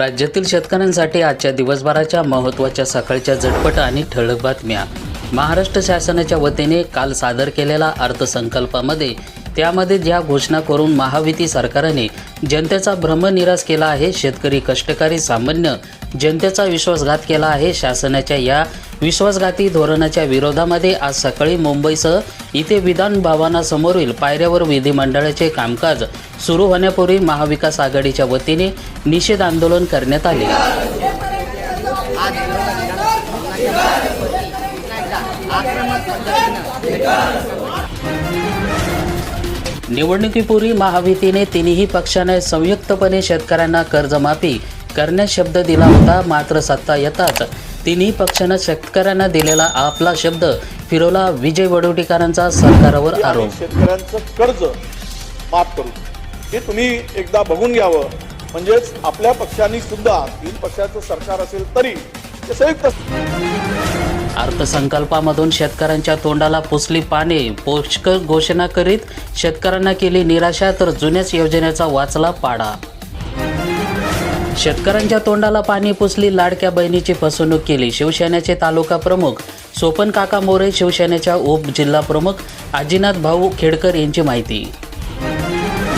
राज्यातील शेतकऱ्यांसाठी आजच्या दिवसभराच्या महत्त्वाच्या सकाळच्या झटपट आणि ठळक बातम्या. महाराष्ट्र शासनाच्या वतीने काल सादर केलेला अर्थसंकल्पामध्ये त्यामध्ये ज्या घोषणा करून महायुती सरकारने जनतेचा भ्रमनिरास केला आहे शेतकरी कष्टकरी सामान्य जनतेचा विश्वासघात केला आहे शासनाच्या या विश्वासघाती धोरणाच्या विरोधामध्ये आज सकाळी मुंबईसह इथे विधान भवनासमोरील पायऱ्यावर विधिमंडळाचे कामकाज सुरू होण्यापूर्वी महाविकास आघाडीच्या वतीने निषेध आंदोलन करण्यात आले. निवडणुकीपूर्वी महायुतीने तिन्ही पक्षाने संयुक्तपणे शेतकऱ्यांना कर्जमाफी करण्यास शब्द दिला होता मात्र सत्ता येताच तिन्ही पक्षानं शेतकऱ्यांना दिलेला आपला शब्द फिरवला विजय वडोटीकरांचा सरकारवर आरोप. शेतकऱ्यांचं कर्ज माफ करू हे तुम्ही एकदा बघून घ्यावं. म्हणजेच आपल्या पक्षांनी सुद्धा तीन पक्षाचं सरकार असेल तरी ते संयुक्त अर्थसंकल्पामधून शेतकऱ्यांच्या तोंडाला पुसली पाने पोषक घोषणा करीत शेतकऱ्यांना केली निराशा तर जुन्याच योजनेचा वाचला पाडा. शेतकऱ्यांच्या तोंडाला पाणी पुसली लाडक्या बहिणीची फसवणूक केली. शिवसेनेचे तालुका प्रमुख सोपन काका मोरे शिवसेनेच्या उप प्रमुख आजीनाथ भाऊ खेडकर यांची माहिती.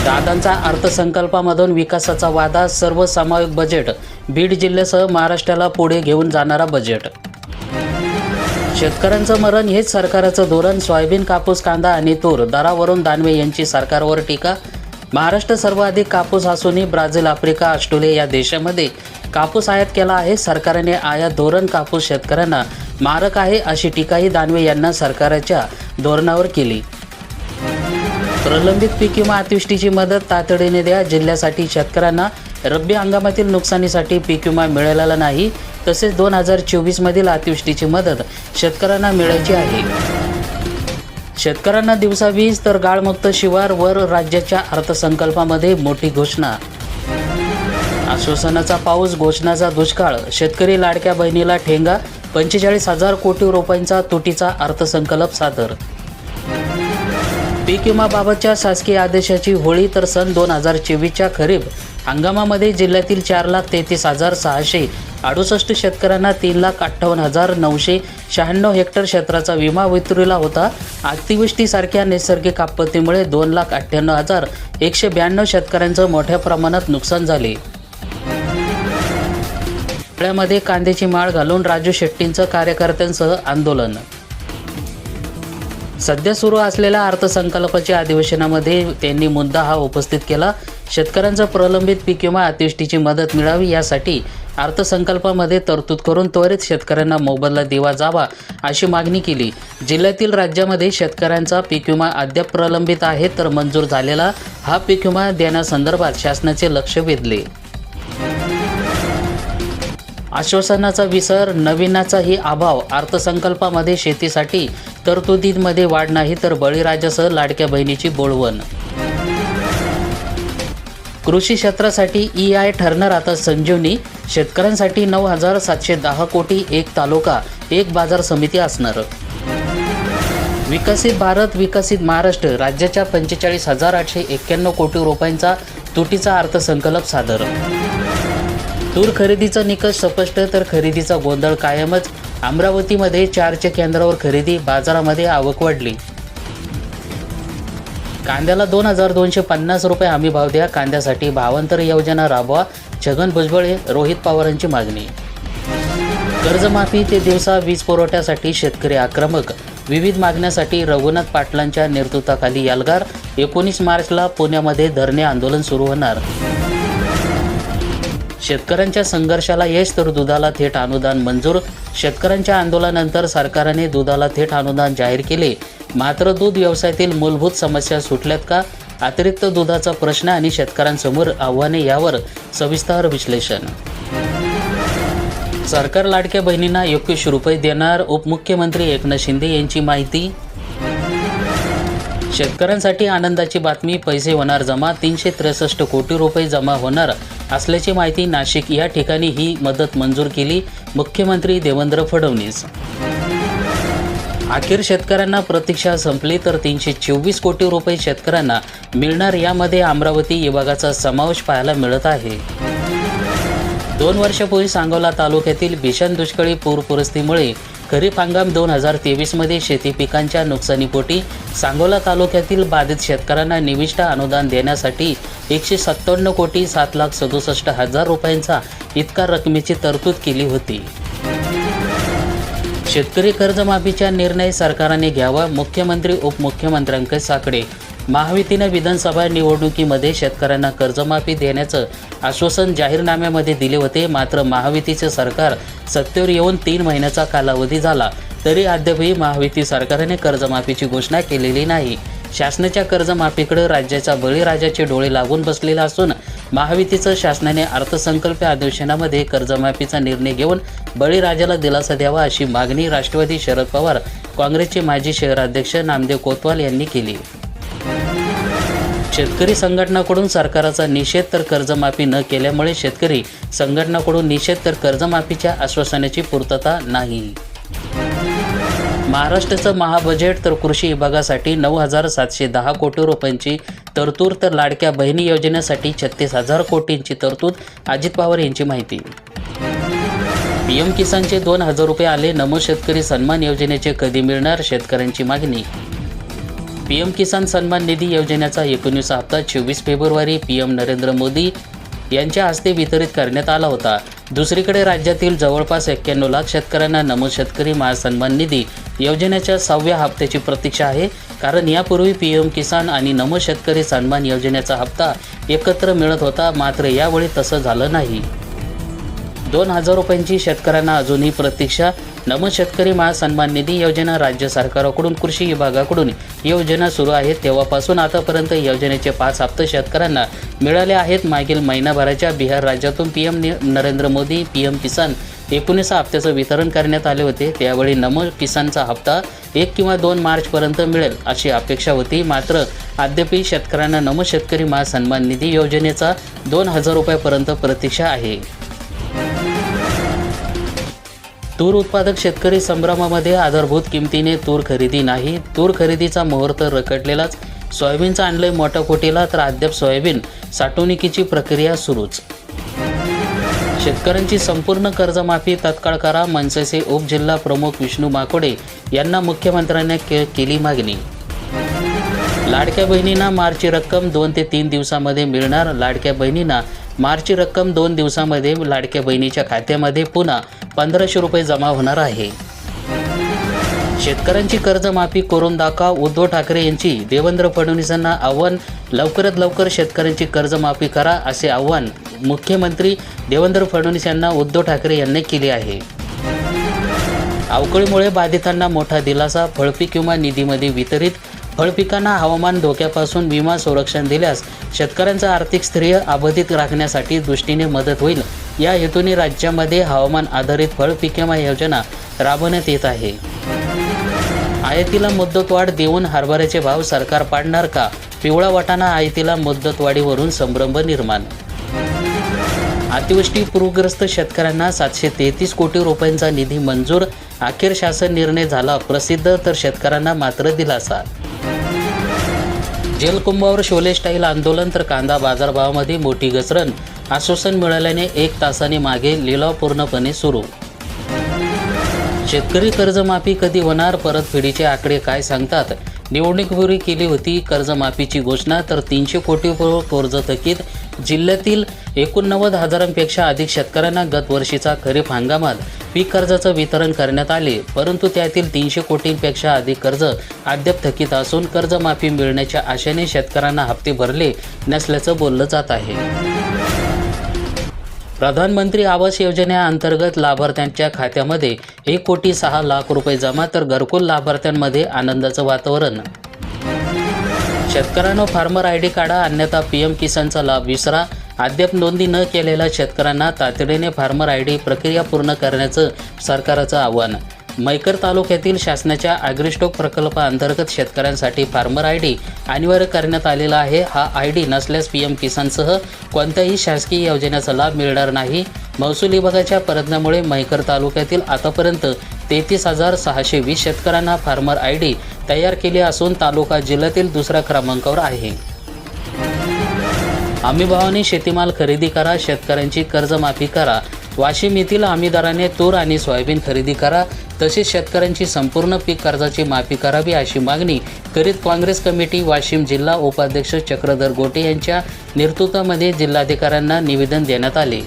दादांचा अर्थसंकल्पामधून विकासाचा वादा सर्वसामायिक बजेट बीड जिल्ह्यासह महाराष्ट्राला पुढे घेऊन जाणारा बजेट. शेतकऱ्यांचं मरण हेच सरकारचं धोरण सोयाबीन कापूस कांदा आणि तूर. दरावरून दानवे यांची सरकारवर टीका. महाराष्ट्र सर्वाधिक कापूस असूनही ब्राझील आफ्रिका ऑस्ट्रेलिया या देशामध्ये कापूस आयात केला आहे. सरकारने आयात धोरण कापूस शेतकऱ्यांना मारक आहे अशी टीकाही दानवे यांना सरकारच्या धोरणावर केली. प्रलंबित पीक विमा अतिवृष्टीची मदत तातडीने द्या. जिल्ह्यासाठी शेतकऱ्यांना रब्बी हंगामातील नुकसानीसाठी पीक विमा मिळालेला नाही. तसेच दोन हजार चोवीसमधील अतिवृष्टीची मदत शेतकऱ्यांना मिळायची आहे. शेतकऱ्यांना दिवसा वीज तर गाळमुक्त शिवार वर राज्याच्या अर्थसंकल्पामध्ये मोठी घोषणा. आश्वासनाचा पाऊस घोषणाचा दुष्काळ शेतकरी लाडक्या बहिणीला ठेंगा पंचेचाळीस हजार कोटी रुपयांचा तुटीचा अर्थसंकल्प सादर. पीक विमाबाबतच्या शासकीय आदेशाची होळी तर सन दोन हजार चोवीसच्या खरीप. हंगामामध्ये जिल्ह्यातील चार लाख तेहतीस हजार सहाशे अडुसष्ट शेतकऱ्यांना तीन लाख अठ्ठावन्न हजार नऊशे शहाण्णव हेक्टर क्षेत्राचा विमा वितरिला होता. अतिवृष्टीसारख्या नैसर्गिक आपत्तीमुळे दोन लाख अठ्ठ्याण्णव हजार एकशे ब्याण्णव शेतकऱ्यांचं मोठ्या प्रमाणात नुकसान झाले. मध्ये कांद्याची माळ घालून राजू शेट्टींचं कार्यकर्त्यांसह आंदोलन. सध्या सुरू असलेल्या अर्थसंकल्पाच्या अधिवेशनामध्ये त्यांनी मुद्दा हा उपस्थित केला. शेतकऱ्यांचा प्रलंबित पीक विमा अतिवृष्टीची मदत मिळावी यासाठी अर्थसंकल्पामध्ये तरतूद करून त्वरित शेतकऱ्यांना मोबदला दिवा जावा अशी मागणी केली. जिल्ह्यातील राज्यामध्ये शेतकऱ्यांचा पीक विमा अद्याप प्रलंबित आहे तर मंजूर झालेला हा पीक विमा देण्यासंदर्भात शासनाचे लक्ष वेधले. आश्वासनाचा विसर नवीनाचाही अभाव अर्थसंकल्पामध्ये शेतीसाठी तरतुदींमध्ये वाढ नाही तर बळीराजासह लाडक्या बहिणीची बोळवण कृषी क्षेत्रासाठी ई आय ठरणार आता संजीवनी. शेतकऱ्यांसाठी नऊ हजार सातशे दहा कोटी एक तालुका एक बाजार समिती असणार. विकसित भारत विकसित महाराष्ट्र राज्याच्या पंचेचाळीस हजार आठशे एक्क्याण्णव कोटी रुपयांचा तुटीचा अर्थसंकल्प सादर. तूर खरेदीचा निकष स्पष्ट तर खरेदीचा गोंधळ कायमच. अमरावतीमध्ये चारच्या केंद्रावर खरेदी बाजारामध्ये आवक वाढली. कांद्याला दोन हजार दोनशे पन्नास रुपये हमी भाव द्या. कांद्यासाठी भावांतर योजना राबवा. छगन भुजबळ रोहित पवारांची मागणी. कर्जमाफी ते दिवसा वीज पुरवठ्यासाठी शेतकरी आक्रमक. विविध मागण्यासाठी रघुनाथ पाटलांच्या नेतृत्वाखाली यालगार. एकोणीस मार्चला पुण्यामध्ये धरणे आंदोलन सुरू होणार. शेतकऱ्यांच्या संघर्षाला यश तर दुधाला थेट अनुदान मंजूर. शेतकऱ्यांच्या आंदोलनानंतर सरकारने दुधाला थेट अनुदान जाहीर केले. मात्र दूध व्यवसायातील मूलभूत समस्या सुटल्यात का? अतिरिक्त दुधाचा प्रश्न आणि शेतकऱ्यांसमोर आव्हाने यावर सविस्तर विश्लेषण. सरकार लाडक्या बहिणींना एकवीसशे रुपये देणार उपमुख्यमंत्री एकनाथ शिंदे यांची माहिती? शेतकऱ्यांसाठी आनंदाची बातमी पैसे होणार जमा तीनशे त्रेसष्ट कोटी रुपये जमा होणार. असल्याची माहिती नाशिक या ठिकाणी ही मदत मंजूर केली मुख्यमंत्री देवेंद्र फडणवीस. अखेर शेतकऱ्यांना प्रतीक्षा संपली तर तीनशे चोवीस कोटी रुपये शेतकऱ्यांना मिळणार यामध्ये अमरावती विभागाचा समावेश पाहायला मिळत आहे. दोन वर्षापूर्वी सांगोला तालुक्यातील भीषण दुष्काळी पूर परिस्थितीमुळे खरीप हंगाम दोन हजार तेवीसमध्ये शेती पिकांच्या नुकसानीपोटी सांगोला तालुक्यातील बाधित शेतकऱ्यांना निविष्ट अनुदान देण्यासाठी एकशे सत्त्याण्णव कोटी सात लाख सदुसष्ट हजार रुपयांचा इतका रकमेची तरतूद केली होती. शेतकरी कर्जमाफीचा निर्णय सरकारने घ्यावा मुख्यमंत्री उपमुख्यमंत्र्यांकडे महायुतीनं विधानसभा निवडणुकीमध्ये शेतकऱ्यांना कर्जमाफी देण्याचं आश्वासन जाहीरनाम्यामध्ये दिले होते. मात्र महायुतीचे सरकार सत्तेवर येऊन तीन महिन्याचा कालावधी झाला. तरी अद्यापही महायुती सरकारने कर्जमाफीची घोषणा केलेली नाही. शासनाच्या कर्जमाफीकडे राज्याच्या बळीराजाचे डोळे लागून बसलेले असून महायुतीचं शासनाने अर्थसंकल्प अधिवेशनामध्ये कर्जमाफीचा निर्णय घेऊन बळीराजाला दिलासा द्यावा अशी मागणी राष्ट्रवादी शरद पवार काँग्रेसचे माजी शहराध्यक्ष नामदेव कोतवाल यांनी केली. शेतकरी संघटनाकडून सरकाराचा निषेध तर कर्जमाफी न केल्यामुळे शेतकरी संघटनाकडून निषेध तर कर्जमाफीच्या आश्वासनाची पूर्तता नाही. महाराष्ट्राचं महाबजेट तर कृषी विभागासाठी नऊ हजार सातशे दहा कोटी रुपयांची तरतूद तर लाडक्या बहिणी योजनेसाठी छत्तीस हजार कोटींची तरतूद अजित पवार यांची माहिती. पीएम किसानचे दोन हजार रुपये आले नमो शेतकरी सन्मान योजनेचे कधी मिळणार शेतकऱ्यांची मागणी पी एम किसान सन्मान निधी योजनेचा एकोणीसा हप्ता चोवीस फेब्रुवारी पी एम नरेंद्र मोदी यांच्या हस्ते वितरित करण्यात आला होता. दुसरीकडे राज्यातील जवळपास एक्क्याण्णव लाख शेतकऱ्यांना नमो शेतकरी महासन्मान निधी योजनेच्या सहाव्या हप्त्याची प्रतीक्षा आहे. कारण यापूर्वी पी एम किसान आणि नमो शेतकरी सन्मान योजनेचा हप्ता एकत्र मिळत होता मात्र यावेळी तसं झालं नाही. दोन हजार रुपयांची शेतकऱ्यांना अजूनही प्रतीक्षा नमो शेतकरी महासन्मान निधी योजना राज्य सरकारकडून कृषी विभागाकडून योजना सुरू आहे तेव्हापासून आतापर्यंत योजनेचे पाच हप्ते शेतकऱ्यांना मिळाले आहेत. मागील महिनाभराच्या बिहार राज्यातून P M Narendra Modi P M Kisan एकोणीस हप्त्याचं वितरण करण्यात आले होते. त्यावेळी नमो किसानचा हप्ता एक किंवा दोन मार्चपर्यंत मिळेल अशी अपेक्षा होती. मात्र अद्यापही शेतकऱ्यांना नमो शेतकरी महासन्मान निधी योजनेचा दोन हजार रुपयापर्यंत प्रतीक्षा आहे. तूर उत्पादक शेतकरी संभ्रमामध्ये आधारभूत किमतीने तूर खरेदी नाही. तूर खरेदीचा मुहूर्त रखडलेलाच. सोयाबीनचा आणलंय मोठ्या कोटीला तर अद्याप सोयाबीन साठवणुकीची प्रक्रिया सुरूच. शेतकऱ्यांची संपूर्ण कर्जमाफी तत्काळ करा मनसेचे उपजिल्हा प्रमुख विष्णू माकोडे यांना मुख्यमंत्र्यांनी के केली मागणी. लाडक्या बहिणींना मार्चची रक्कम दोन ते तीन दिवसामध्ये मिळणार. लाडक्या बहिणींना मार्चची रक्कम दोन दिवसामध्ये लाडक्या बहिणीच्या खात्यामध्ये पुन्हा पंधराशे रुपये जमा होणार आहे. शेतकऱ्यांची कर्जमाफी करून दाखवा उद्धव ठाकरे यांची देवेंद्र फडणवीसांना आव्हान लवकरात लवकर शेतकऱ्यांची कर्जमाफी करा असे आव्हान मुख्यमंत्री देवेंद्र फडणवीस यांना उद्धव ठाकरे यांनी केले आहे. अवकाळीमुळे बाधितांना मोठा दिलासा फळपी किंवा निधीमध्ये वितरित फळपिकांना हवामान धोक्यापासून विमा संरक्षण दिल्यास शेतकऱ्यांचं आर्थिक स्थैर्य अबाधित राखण्यासाठी दृष्टीने मदत होईल. या हेतूने राज्यामध्ये हवामान आधारित फळपीक विमा योजना राबवण्यात येत आहे. आयातीला मुद्दतवाढ देऊन हरभऱ्याचे भाव सरकार पाडणार का? पिवळा वाटाणा आयातीला मुदतवाढीवरून संभ्रम निर्माण अतिवृष्टी पूरग्रस्त शेतकऱ्यांना सातशे तेहतीस कोटी रुपयांचा निधी मंजूर. अखेर शासन निर्णय झाला प्रसिद्ध तर शेतकऱ्यांना मात्र दिलासा. जेलकुंभावर शोले स्टाईल आंदोलन तर कांदा बाजारभावामध्ये मोठी घसरण. आश्वासन मिळाल्याने एक तासाने मागे लिलाव पूर्णपणे सुरू. शेतकरी कर्जमाफी कधी होणार परतफेडीचे आकडे काय सांगतात? निवडणुकीपूर्वी केली होती. कर्जमाफीची घोषणा तर तीनशे कोटी कर्ज थकीत जिल्ह्यातील एकोणनव्वद हजारांपेक्षा अधिक शेतकऱ्यांना गतवर्षीचा खरीप हंगामात पीक कर्जाचं वितरण करण्यात आले. परंतु त्यातील तीनशे कोटींपेक्षा अधिक कर्ज अद्याप थकीत असून कर्जमाफी मिळण्याच्या आशेने शेतकऱ्यांना हप्ते भरले नसल्याचं बोललं जात आहे. प्रधानमंत्री आवास योजनेअंतर्गत लाभार्थ्यांच्या खात्यामध्ये एक कोटी सहा लाख रुपये जमा तर घरकुल लाभार्थ्यांमध्ये आनंदाचं वातावरण. शेतकऱ्यांनो फार्मर आय डी काढा अन्यथा पी एम किसानचा लाभ विसरा. अद्याप नोंदी न केलेल्या शेतकऱ्यांना तातडीने फार्मर आय डी प्रक्रिया पूर्ण करण्याचं सरकारचं आव्हान. मैकर तालुक्यातील शासनाच्या ॲग्रिस्टॉक प्रकल्पाअंतर्गत शेतकऱ्यांसाठी फार्मर आय डी अनिवार्य करण्यात आलेला आहे. हा आय डी नसल्यास पी एम किसानसह कोणत्याही शासकीय योजनेचा लाभ मिळणार नाही. महसूल विभागाच्या प्रयत्नामुळे मैकर तालुक्यातील आतापर्यंत तेहतीस हजार सहाशे वीस शेतकऱ्यांना फार्मर आय डी तयार केली असून तालुका जिल्ह्यातील दुसऱ्या क्रमांकावर आहे. हमीभावाने शेतीमाल खरेदी करा शेतकऱ्यांची कर्जमाफी करा. वाशिम येथील हमीदाराने तूर आणि सोयाबीन खरेदी करा. तसेच शेतकऱ्यांची संपूर्ण पीक कर्जाची माफी करावी अशी मागणी करीत काँग्रेस कमिटी वाशिम जिल्हा उपाध्यक्ष चक्रधर गोटे यांच्या नेतृत्वामध्ये जिल्हाधिकाऱ्यांना निवेदन देण्यात आले.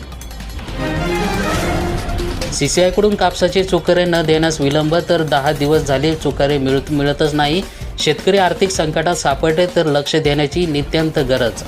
सीसीआयकडून कापसाचे चुकारे न देण्यास विलंब तर दहा दिवस झाले चुकारे मिळत मिळतच नाही. शेतकरी आर्थिक संकटात सापडले तर लक्ष देण्याची नित्यंत गरज